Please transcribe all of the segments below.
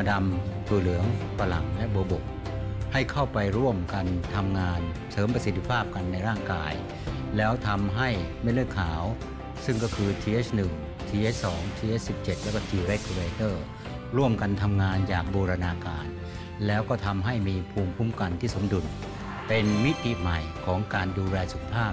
ระดำตัวเหลืองฝรั่งและโบวบก ให้เข้าไปร่วมกันทำงานเสริมประสิทธิภาพกันในร่างกาย แล้วทำให้เม็ดเลือดขาว ซึ่งก็คือ TH1 TH2 TH17 แล้วก็ T regulator ร่วมกันทำงานอย่างบูรณาการ แล้วก็ทำให้มีภูมิคุ้มกันที่สมดุล เป็นมิติใหม่ของการดูแลสุขภาพ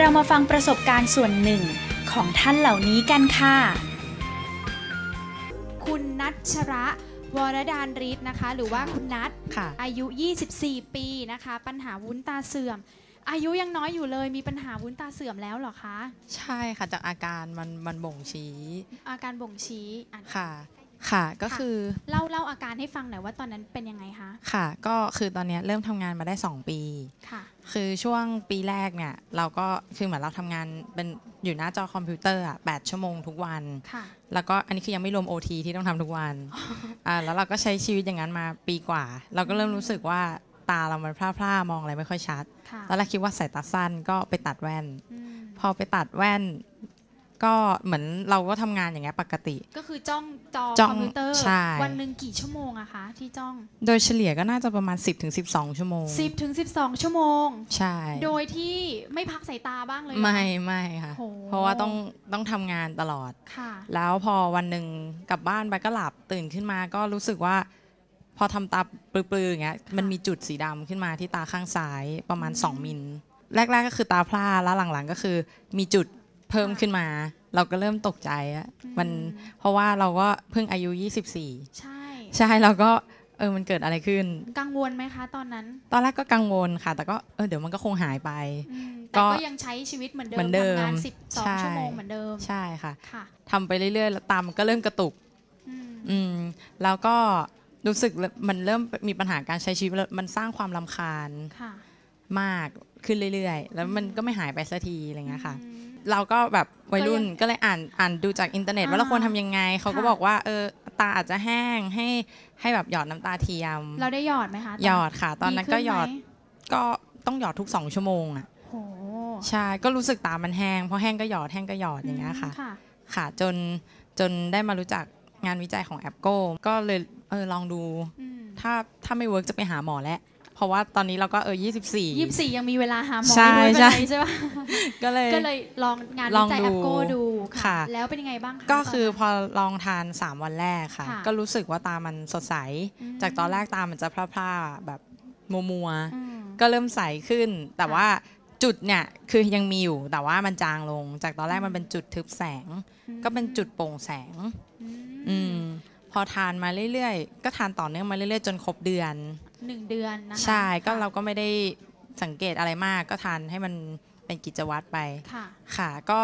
เรามาฟังประสบการณ์ส่วนหนึ่งของท่านเหล่านี้กันค่ะ คุณนัทชระวรดานริศนะคะ หรือว่าคุณนัทค่ะ อายุ 24 ปีนะคะ ปัญหาวุ้นตาเสื่อม อายุยังน้อยอยู่เลยมีปัญหาวุ้นตาเสื่อมแล้วเหรอคะ ใช่ค่ะจากอาการมันมันบ่งชี้ อาการบ่งชี้อะค่ะ ค่ะก็ค่ะคือเล่าเล่าอาการให้ฟังหน่อยว่าตอนนั้นเป็นยังไงคะค่ะ ก็คือตอนเนี้ยเริ่มทำงานมาได้ 2 ปีค่ะ คือช่วงปีแรกเนี่ยเราก็คือเหมือนเราทำงานเป็นอยู่หน้าจอคอมพิวเตอร์อะแชั่วโมงทุกวันค่ะ แล้วก็อันนี้คือยังไม่รวม OT ที่ต้องทำทุกวันอ่าแล้วเราก็ใช้ชีวิตอย่างนั้นมาปีกว่า เราก็เริ่มรู้สึกว่าตาเรามันพร่าๆมองอะไรไม่ค่อยชัดค่ะตอนแรกคิดว่าสายตาสั้นก็ไปตัดแว่นอืมพอไปตัดแว่น ก็เหมือนเราก็ทำงานอย่างเงี้ยปกติ ก็คือจ้องจอจ้องคอมพิวเตอร์ ใช่ วันหนึ่งกี่ชั่วโมงอะคะที่จ้อง โดยเฉลี่ยก็น่าจะประมาณ 10-12 ชั่วโมง 10ถึง12 ชั่วโมง ใช่โดยที่ไม่พักสายตาบ้างเลยเหรอ ไม่ไม่ค่ะ โห เพราะว่าต้องต้องทำงานตลอด ค่ะ แล้วพอวันหนึ่งกลับบ้านไปก็หลับตื่นขึ้นมาก็รู้สึกว่า พอทำตาปลือๆอย่างเงี้ยมันมีจุดสีดำขึ้นมาที่ตาข้างซ้ายประมาณ 2 มิล แรก ๆ ก็คือตาพร่าแล้วหลังๆ ก็คือมีจุด เพิ่มขึ้นมา เราก็เริ่มตกใจอะมันอืมเพราะว่าเราก็เพิ่งอายุ 24 ใช่ ใช่เราก็เออมันเกิดอะไรขึ้น กังวลไหมคะ ตอนนั้น ตอนแรกก็กังวลค่ะ แต่ก็เออเดี๋ยวมันก็คงหายไปอืมก็แต่ก็ยังใช้ชีวิตเหมือนเดิมเหมือนเดิมทำงานใช่12ชั่วโมงเหมือนเดิมใช่ค่ะค่ะทำไปเรื่อยๆแล้วตามมันก็เริ่มกระตุกอืมอืมแล้วก็รู้สึกมันเริ่มมีปัญหาการใช้ชีวิตแล้วมันสร้างความลำคาญค่ะมากขึ้นเรื่อยๆ แล้วมันก็ไม่หายไปสักทีอะไรเงี้ยค่ะอืม เราก็แบบวัยรุ่นก็ยังก็เลยอ่านอ่านดูจากอินเทอร์เน็ตว่าอ่าเราควรทำยังไง เขาก็ค่ะบอกว่าเออตาอาจจะแห้งให้ให้แบบหยอดน้ำตาเทียม เราได้หยอดไหมคะหยอดค่ะ ตอนนั้นก็ขึ้หยอดไมก็ต้องหยอดทุกสองชั่วโมงอะโหใช่ก็รู้สึกตามันแห้งพอแห้งก็หยอดแห้งก็หยอดอย่างเงี้ยค่ะ ค่ะค่ะจนจนได้มารู้จักงานวิจัยของแอปโก้ก็เลยเออลองดูอืมถ้าถ้าไม่เวิร์กจะไปหาหมอแล้ว เพราะว่าตอนนี้เราก็เออ24ยี่สิบสี่ยังมีเวลาหาหมอใช่ไม่รู้ใช่เป็นไรใช่ปะก็เลยก็เลยลองงานลวิองจัยดูแอปโก้ดูค่ะ แล้วเป็นยังไงบ้างคะก็คือตพอลองทาน 3 วันแรกค่ะค่ะ ก็รู้สึกว่าตามันสดใสมจากตอนแรกตามันจะพร่าๆแบบมัวมัวๆอืมก็เริ่มใสขึ้น แต่ค่ะว่าจุดเนี่ยคือยังมีอยู่แต่ว่ามันจางลง จากตอนแรกอืมมันเป็นจุดทึบแสงอืมก็เป็นจุดโปร่งแสง อือืมม พอทานมาเรื่อยๆ ก็ทานต่อเนื่องมาเรื่อยๆ จนครบเดือน หนึ่งเดือนนะคะใช่ก็ค่ะเราก็ไม่ได้สังเกตอะไรมากก็ทานให้มันเป็นกิจวัตรไปค่ะ ค่ะก็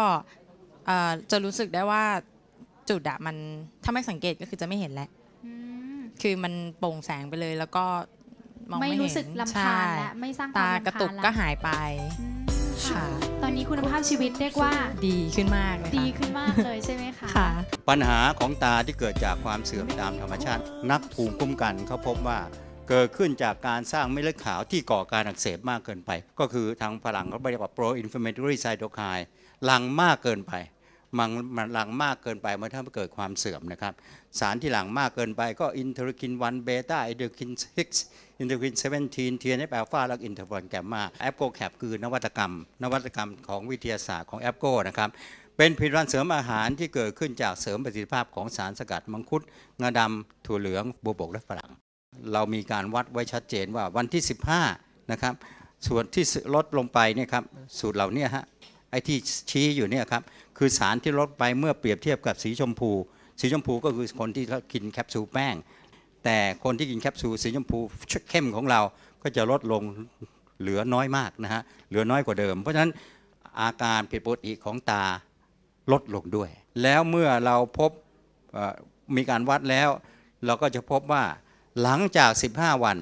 เอ่อจะรู้สึกได้ว่าจุดอะมันถ้าไม่สังเกตก็คือจะไม่เห็นแล้วอืม คือมันโปร่งแสงไปเลยแล้วก็มองไม่ไม่เห็นรู้สึกลำคาญและไม่สร้างควาตามรำคาญกระตุกแล้วก็หายไป อืม ค่ะ ตอนนี้คุณภาพชีวิตเรียกว่าดีขึ้นมากเลยดีค่ะขึ้นมากเลยใช่ไหมคะค่ะ ปัญหาของตาที่เกิดจากความเสื่อมตามธรรมชาติ นักภูมิคุ้มกันเขาพบว่าเกิดขึ้นจากการสร้างเม็ดเลือดขาวที่ก่อการอักเสบมากเกินไป ก็คือทางฝรั่งเขาเรียกว่า pro inflammatory cytokine หลังมากเกินไป มันหลังมากเกินไปมันทำให้เกิดความเสื่อมนะครับ สารที่หลังมากเกินไปก็อินเทอร์คิน1เบต้าอินเทอร์คิน6อินเทอร์คิน17 TNF อัลฟาและอินเทอร์ฟอนแกมมาแอปโกแคปคือนวัตกรรม นวัตกรรมของวิทยาศาสตร์ของแอปโกนะครับเป็นผลิตภัณฑ์เสริมอาหารที่เกิดขึ้นจากเสริมประสิทธิภาพของสารสกัดมังคุดงาดำถั่วเหลืองบัวบกและฝรั่งเรามีการวัดไว้ชัดเจนว่าวันที่ 15นะครับส่วนที่ลดลงไปเนี่ยครับสูตรเหล่านี้ฮะไอ้ที่ชี้อยู่เนี่ยครับ คือสารที่ลดไปเมื่อเปรียบเทียบกับสีชมพู สีชมพูก็คือคนที่กินแคปซูลแป้ง แต่คนที่กินแคปซูลสีชมพูเข้มของเราก็จะลดลงเหลือน้อยมากนะฮะเหลือน้อยกว่าเดิม เพราะฉะนั้นอาการผิดปกติของตาลดลงด้วย แล้วเมื่อเราพบมีการวัดแล้ว เราก็จะพบว่าหลังจาก 15 วัน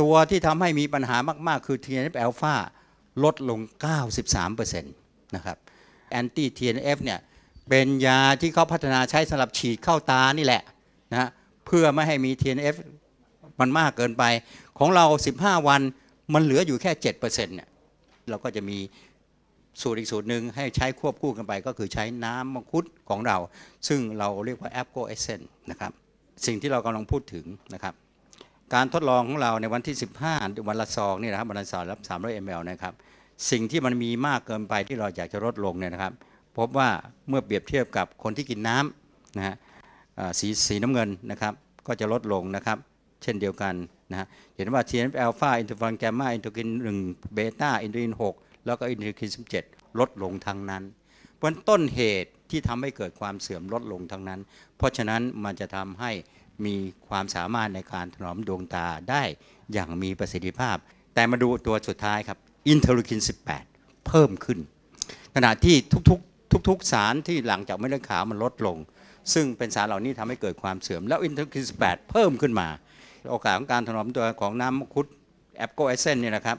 ตัวที่ทำให้มีปัญหามาก ๆ คือ TNF อ l p h a ลดลง 93%นะครับ แอนตี้ TNF เนี่ยเป็นยาที่เขาพัฒนาใช้สำหรับฉีดเข้าตานี่แหละนะเพื่อไม่ให้มี TNF มันมากเกินไป ของเรา 15 วันมันเหลืออยู่แค่ 7%เนี่ยเราก็จะมีสูตรอีกสูตรหนึ่งให้ใช้ควบคู่กันไป ก็คือใช้น้ำมังคุดของเรา ซึ่งเราเรียกว่า a p g o e s s e n c e นะครับสิ่งที่เรากำลังพูดถึงนะครับ การทดลองของเราในวันที่ 15 วันละซองนี่นะครับวันละซองรับ 300 ml นะครับ สิ่งที่มันมีมากเกินไปที่เราอยากจะลดลงเนี่ยนะครับ พบว่าเมื่อเปรียบเทียบกับคนที่กินน้ำนะฮะสีสีน้ำเงินนะครับ ก็จะลดลงนะครับ เช่นเดียวกันนะฮะเห็นว่า TNF อ l p h a อินทอร์ฟอนแกมมาอินทอร์กิน1เบต้าอินทอร์กิน6แล้วก็อินเทอร์กิน17 ลดลงทั้งนั้นเพราะนั้นต้นเหตุที่ทำให้เกิดความเสื่อมลดลงทั้งนั้น เพราะฉะนั้นมันจะทำให้มีความสามารถในการถนอมดวงตาได้อย่างมีประสิทธิภาพ แต่มาดูตัวสุดท้ายครับ อินเทอร์กิน 18 เพิ่มขึ้น ขณะที่ทุกๆทุกๆสารที่หลังจากเม็ดเลือดขาวมันลดลง ซึ่งเป็นสารเหล่านี้ทำให้เกิดความเสื่อม แล้วอินเทอร์กิน 18 เพิ่มขึ้นมา โอกาสของการถนอมตัวของน้ำมังคุดแอปโกเอเซนเนี่ยนะครับ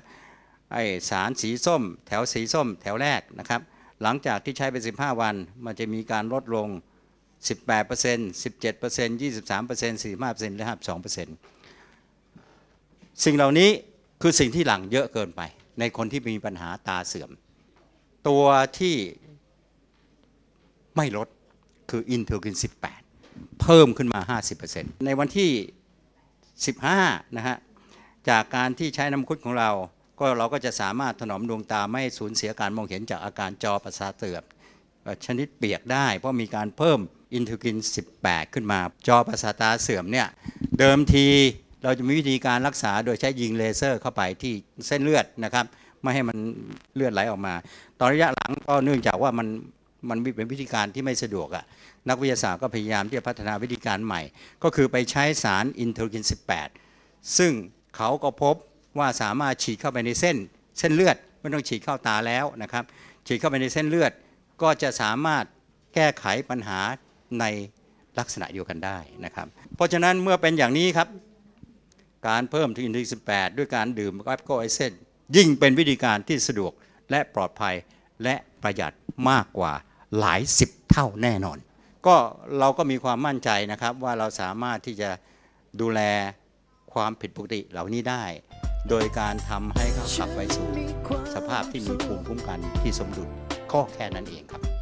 ไอสารสีส้ม แถวสีส้ม แถวแรกนะครับ หลังจากที่ใช้ไป 15 วัน มันจะมีการลดลง 18% 17% 23% 45%และ52%สิ่งเหล่านี้คือสิ่งที่หลังเยอะเกินไป ในคนที่มีปัญหาตาเสื่อม ตัวที่ไม่ลดคืออินเทอร์กิน 18 เพิ่มขึ้นมา 50%ในวันที่ 15 นะฮะ จากการที่ใช้น้ำคุดของเรา ก็เราก็จะสามารถถนอมดวงตาไม่สูญเสียการมองเห็นจากอาการจอประสาทเสื่อมชนิดเปียกได้ เพราะมีการเพิ่มอินเทอร์กิน 18 ขึ้นมา จอประสาทตาเสื่อมเนี่ย เดิมที เราจะมีวิธีการรักษาโดยใช้ยิงเลเซอร์เข้าไปที่เส้นเลือดนะครับ ไม่ให้มันเลือดไหลออกมา ตอนระยะหลังก็เนื่องจากว่ามันมันเป็นวิธีการที่ไม่สะดวกอะนักวิทยาศาสตร์ก็พยายามที่จะพัฒนาวิธีการใหม่ ก็คือไปใช้สารอินเทอร์กิน 18 ซึ่งเขาก็พบว่าสามารถฉีดเข้าไปในเส้น เส้นเลือดไม่ต้องฉีดเข้าตาแล้วนะครับ ฉีดเข้าไปในเส้นเลือด ก็จะสามารถแก้ไขปัญหาในลักษณะเดียวกันได้นะครับ เพราะฉะนั้นเมื่อเป็นอย่างนี้ครับ การเพิ่มถึงอินทรีย์18 ด้วยการดื่มแอปโกไอเซนยิ่งเป็นวิธีการที่สะดวกและปลอดภัยและประหยัดมากกว่าหลายสิบเท่าแน่นอน ก็เราก็มีความมั่นใจนะครับว่าเราสามารถที่จะดูแลความผิดปกติเหล่านี้ได้ โดยการทำให้เขากลับไปสู่สภาพที่มีภูมิคุ้มกันที่สมดุลก็แค่นั้นเองครับ